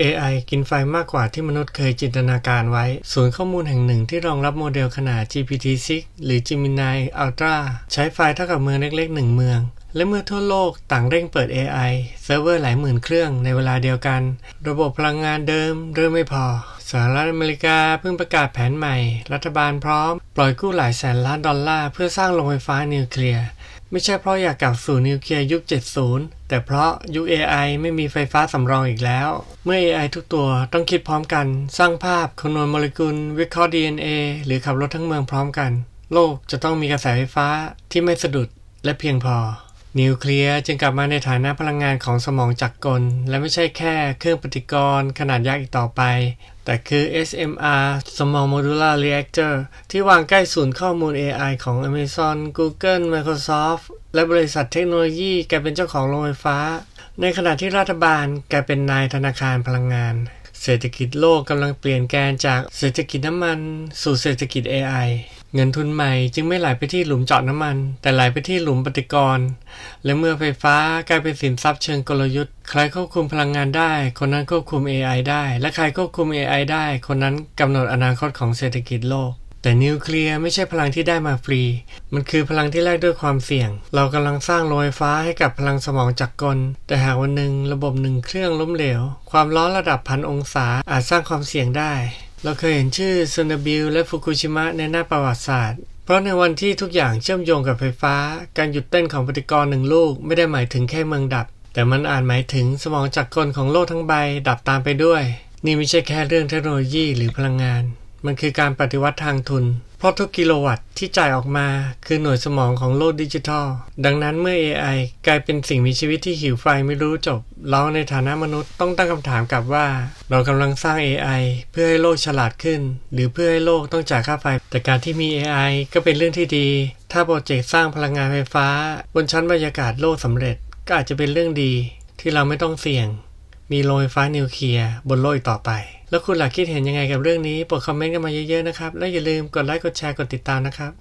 AI กินไฟมากกว่าที่มนุษย์เคยจินตนาการไว้ ศูนย์ข้อมูลแห่งหนึ่งที่รองรับโมเดลขนาด GPT-6 หรือ Gemini Ultra ใช้ไฟเท่ากับเมืองเล็กๆหนึ่งเมือง และเมื่อทั่วโลกต่างเร่งเปิด AI เซิร์ฟเวอร์หลายหมื่นเครื่องในเวลาเดียวกัน ระบบพลังงานเดิมเริ่มไม่พอ สหรัฐอเมริกาเพิ่งประกาศแผนใหม่ รัฐบาลพร้อม ปล่อยกู้หลายแสนล้านดอลลาร์เพื่อสร้างโรงไฟฟ้านิวเคลียร์ ไม่ใช่เพราะอยากกลับสู่นิวเคลียร์ยุค 70 แต่เพราะยุค AI ไม่มีไฟฟ้าสำรองอีกแล้ว เมื่อ AI ทุกตัวต้องคิดพร้อมกัน สร้างภาพคำนวณโมเลกุล วิเคราะห์ DNA หรือขับรถทั้งเมืองพร้อมกัน โลกจะต้องมีกระแสไฟฟ้าที่ไม่สะดุดและเพียงพอ นิวเคลียร์จึงกลับมาในฐานะพลังงานของสมองจักรกล และไม่ใช่แค่เครื่องปฏิกรณ์ขนาดยักษ์อีกต่อไป แต่คือ SMR Small Modular Reactor ที่วางใกล้ศูนย์ข้อมูล AI ของ Amazon Google Microsoft และบริษัทเทคโนโลยีกลายเป็นเจ้าของโรงไฟฟ้า ในขณะที่รัฐบาลกลายเป็นนายธนาคารพลังงาน เศรษฐกิจโลกกำลังเปลี่ยนแกนจากเศรษฐกิจน้ำมัน สู่เศรษฐกิจ AI เงินทุนใหม่จึงไม่ไหลไปที่หลุมเจาะน้ำมัน แต่ไหลไปที่หลุมปฏิกรณ์และเมื่อไฟฟ้ากลายเป็นสินทรัพย์เชิงกลยุทธ์ ใครควบคุมพลังงานได้ คนนั้นควบคุม AI ได้ และใครควบคุม AI ได้ คนนั้นกำหนดอนาคตของเศรษฐกิจโลก แต่นิวเคลียร์ไม่ใช่พลังที่ได้มาฟรี มันคือพลังที่แลกด้วยความเสี่ยง เรากำลังสร้างโรงไฟฟ้าให้กับพลังสมองจักรกล แต่หากวันหนึ่งระบบหนึ่งเครื่องล้มเหลว ความร้อนระดับพันองศาอาจสร้างความเสี่ยงได้ เราเคยเห็นชื่อซูนาบิลและฟุกุชิมะในหน้าประวัติศาสตร์ เพราะในวันที่ทุกอย่างเชื่อมโยงกับไฟฟ้า การหยุดเต้นของปฏิกรณ์หนึ่งลูก ไม่ได้หมายถึงแค่เมืองดับ แต่มันอาจหมายถึงสมองจักรกลของโลกทั้งใบดับตามไปด้วย นี่ไม่ใช่แค่เรื่องเทคโนโลยีหรือพลังงาน มันคือการปฏิวัติทางทุน เพราะทุกกิโลวัตต์ที่จ่ายออกมาคือหน่วยสมองของโลกดิจิทัล ดังนั้นเมื่อ AI กลายเป็นสิ่งมีชีวิตที่หิวไฟไม่รู้จบ เราในฐานะมนุษย์ต้องตั้งคำถามกลับว่า เรากำลังสร้าง AI เพื่อให้โลกฉลาดขึ้น หรือเพื่อให้โลกต้องจ่ายค่าไฟ แต่การที่มี AI ก็เป็นเรื่องที่ดี ถ้าโปรเจกต์สร้างพลังงานไฟฟ้า บนชั้นบรรยากาศโลกสำเร็จก็อาจจะเป็นเรื่องดี ที่เราไม่ต้องเสี่ยง มีโรงไฟฟ้านิวเคลียร์บนโลกอีกต่อไป แล้วคุณหลักคิดเห็นยังไงกับเรื่องนี้โปรดคอมเมนต์กันมาเยอะๆนะครับ และอย่าลืมกดไลค์กดแชร์กดติดตามนะครับ